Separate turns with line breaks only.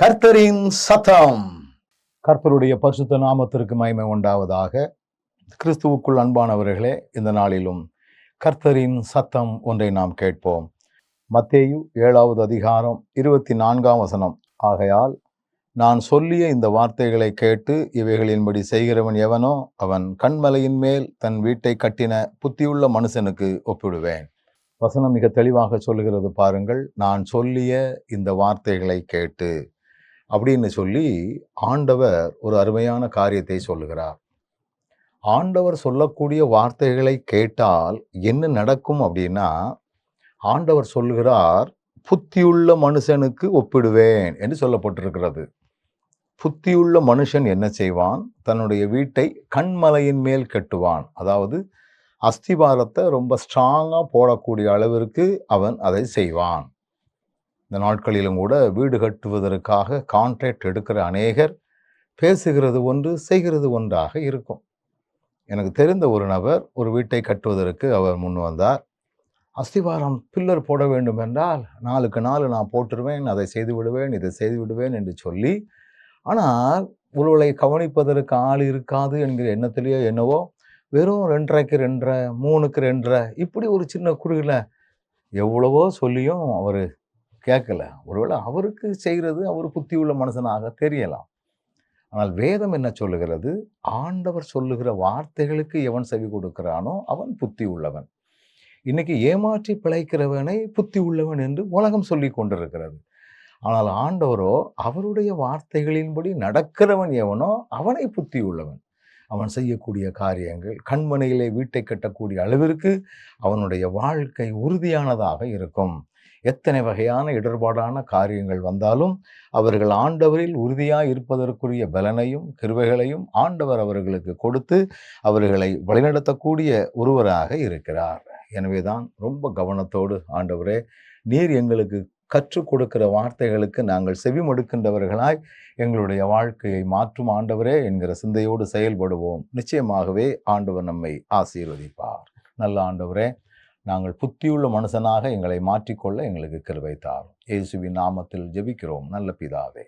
கர்த்தரின் சத்தம். கர்த்தருடைய பரிசுத்த நாமத்திற்கு மகிமை உண்டாவதாக. கிறிஸ்துவுக்குள் அன்பானவர்களே இந்த நாளிலும் கர்த்தரின் சத்தம் ஒன்றை நாம் கேட்போம். மத்தேயு ஏழாவது அதிகாரம் இருபத்தி நான்காம் வசனம். ஆகையால் நான் சொல்லிய இந்த வார்த்தைகளை கேட்டு இவைகளின்படி செய்கிறவன் எவனோ அவன் கண்மலையின் மேல் தன் வீட்டை கட்டின புத்தியுள்ள மனுஷனுக்கு ஒப்பிடுவேன். வசனம் மிக தெளிவாக சொல்லுகிறது பாருங்கள் நான் சொல்லிய இந்த வார்த்தைகளை கேட்டு. அப்படின்னு சொல்லி ஆண்டவர் ஒரு அருமையான காரியத்தை சொல்லுகிறார். ஆண்டவர் சொல்லக்கூடிய வார்த்தைகளை கேட்டால் என்ன நடக்கும் அப்படின்னா ஆண்டவர் சொல்லுகிறார் புத்தியுள்ள மனுஷனுக்கு ஒப்பிடுவேன் என்று சொல்லப்பட்டிருக்கிறது. புத்தியுள்ள மனுஷன் என்ன செய்வான்? தன்னுடைய வீட்டை கண்மலையின் மேல் கட்டுவான். அதாவது அஸ்திபாரத்தை ரொம்ப ஸ்ட்ராங்காக போடக்கூடிய அளவிற்கு அவன் அதை செய்வான். இந்த நாட்களிலும் கூட வீடு கட்டுவதற்காக கான்ட்ராக்ட் எடுக்கிற அநேகர் பேசுகிறது ஒன்று செய்கிறது ஒன்றாக இருக்கும். எனக்கு தெரிந்த ஒரு நபர் ஒரு வீட்டை கட்டுவதற்கு அவர் முன் வந்தார். அஸ்திவாரம் பில்லர் போட வேண்டும் என்றால் நாளுக்கு நாள் நான் போட்டுருவேன் அதை செய்து விடுவேன் இதை செய்து விடுவேன் என்று சொல்லி ஆனால் ஒருவளை கவனிப்பதற்கு ஆள் இருக்காது என்கிற எண்ணத்திலேயோ என்னவோ வெறும் ரெண்டரைக்கு ரெண்டரை மூணுக்கு ரெண்டரை இப்படி ஒரு சின்ன குறுகில் எவ்வளவோ சொல்லியும் அவர் கேட்கல. ஒருவேளை அவருக்கு செய்கிறது அவர் புத்தி உள்ள மனுஷனாக தெரியலாம். ஆனால் வேதம் என்ன சொல்லுகிறது? ஆண்டவர் சொல்லுகிற வார்த்தைகளுக்கு எவன் செவி கொடுக்கிறானோ அவன் புத்தி உள்ளவன். இன்னைக்கு ஏமாற்றி பிழைக்கிறவனை புத்தி உள்ளவன் என்று உலகம் சொல்லி கொண்டிருக்கிறது. ஆனால் ஆண்டவரோ அவருடைய வார்த்தைகளின்படி நடக்கிறவன் எவனோ அவனை புத்தி உள்ளவன். அவன் செய்யக்கூடிய காரியங்கள் கண்மனையிலே வீட்டை கட்டக்கூடிய அளவிற்கு அவனுடைய வாழ்க்கை உறுதியானதாக இருக்கும். எத்தனை வகையான இடர்பாடான காரியங்கள் வந்தாலும் அவர்கள் ஆண்டவரில் உறுதியாக இருப்பதற்குரிய பலனையும் கிருவைகளையும் ஆண்டவர் அவர்களுக்கு கொடுத்து அவர்களை வழிநடத்தக்கூடிய ஒருவராக இருக்கிறார். எனவேதான் ரொம்ப கவனத்தோடு ஆண்டவரே நீர் எங்களுக்கு கற்றுக் கொடுக்கிற வார்த்தைகளுக்கு நாங்கள் செவிமடுக்கின்றவர்களாய் எங்களுடைய வாழ்க்கையை மாற்றும் ஆண்டவரே என்கிற சிந்தையோடு செயல்படுவோம். நிச்சயமாகவே ஆண்டவர் நம்மை ஆசீர்வதிப்பார். நல்ல ஆண்டவரே நாங்கள் புத்தியுள்ள மனுஷனாக எங்களை மாற்றிக்கொள்ள எங்களுக்கு கிருவை தாரும். இயேசுவின் நாமத்தில் ஜெபிக்கிறோம். நல்ல பிதாவே.